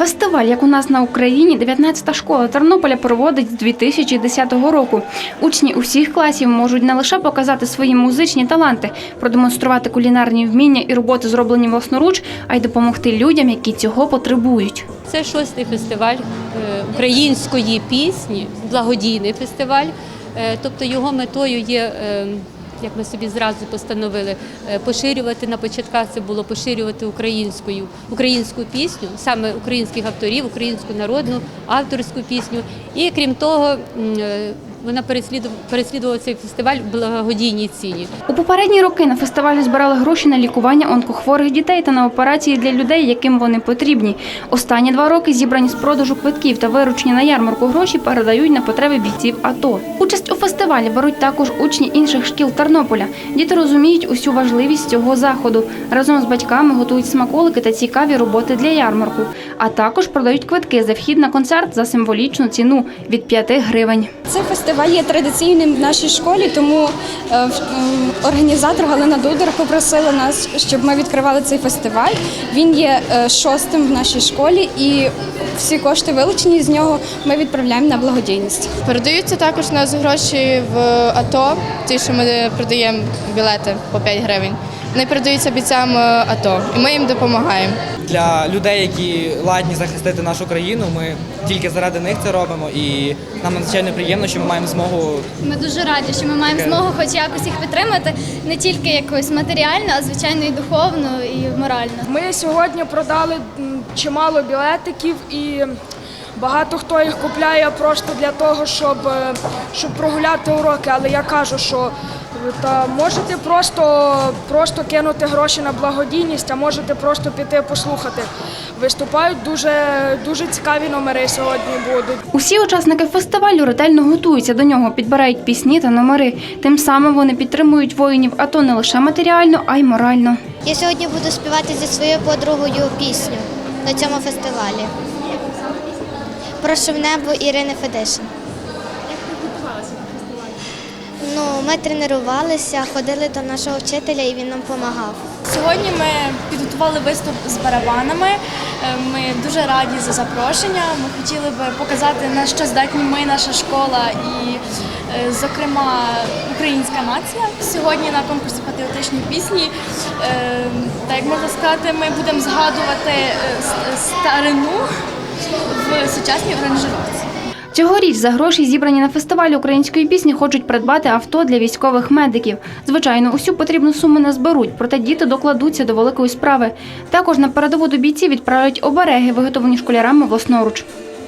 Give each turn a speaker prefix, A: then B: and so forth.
A: Фестиваль, як у нас на Україні, 19-та школа Тернополя проводить з 2010 року. Учні усіх класів можуть не лише показати свої музичні таланти, продемонструвати кулінарні вміння і роботи, зроблені власноруч, а й допомогти людям, які цього потребують.
B: Це шостий фестиваль е, української пісні, благодійний фестиваль. Е, Тобто його метою є, е, як ми собі зразу постановили, е, поширювати на початках це було поширювати українською українську пісню, саме українських авторів, українську народну авторську пісню. І крім того, е, вона переслідувала, переслідувала цей фестиваль в благодійній ціні.
A: У попередні роки на фестивалі збирали гроші на лікування онкохворих дітей та на операції для людей, яким вони потрібні. Останні два роки зібрані з продажу квитків та виручені на ярмарку гроші передають на потреби бійців АТО. Участь у фестивалі беруть також учні інших шкіл Тернополя. Діти розуміють усю важливість цього заходу. Разом з батьками готують смаколики та цікаві роботи для ярмарку, а також продають квитки за вхід на концерт за символічну ціну від 5 гривень.
C: Цей фестиваль є традиційним в нашій школі, тому е, м, організатор Галина Дудар попросила нас, щоб ми відкривали цей фестиваль. Він є е, шостим в нашій школі, і всі кошти вилучені з нього ми відправляємо на благодійність.
D: Передаються також у нас гроші в АТО, ті, що ми продаємо білети по 5 гривень. Вони передаються бійцям е, АТО, і ми їм допомагаємо.
E: для людей, які ладні захистити нашу країну. Ми тільки заради них це робимо, і нам надзвичайно приємно, що ми маємо змогу
F: Ми дуже раді, що ми маємо змогу хоч якось їх підтримати, не тільки якось матеріально, а звичайно і духовно, і морально.
G: Ми сьогодні продали чимало білетиків і багато хто їх купляє просто для того, щоб, е, щоб прогуляти уроки. Але я кажу, що та можете просто, просто кинути гроші на благодійність, а можете просто піти послухати. Виступають дуже, дуже цікаві номери сьогодні будуть.
A: Усі учасники фестивалю ретельно готуються до нього, підбирають пісні та номери. Тим самим вони підтримують воїнів АТО не лише матеріально, а й морально.
H: Я сьогодні буду співати зі своєю подругою пісню на цьому фестивалі. Прошу в небо Ірини Федишин. Ну, ми тренувалися, ходили до нашого вчителя і він нам допомагав.
I: Сьогодні ми підготували виступ з барабанами. Е, Ми дуже раді за запрошення. Ми хотіли би показати на що здатні ми, наша школа і, е, зокрема, українська нація. Сьогодні на конкурсі патріотичної пісні. е, Та як можна сказати, ми будемо згадувати старину в сучасній аранжировці.
A: Цьогоріч за гроші, зібрані на фестивалі української пісні, хочуть придбати авто для військових медиків. Звичайно, усю потрібну суму не зберуть, проте діти докладуться до великої справи. Також на передову до бійців відправлять обереги, виготовлені школярами власноруч.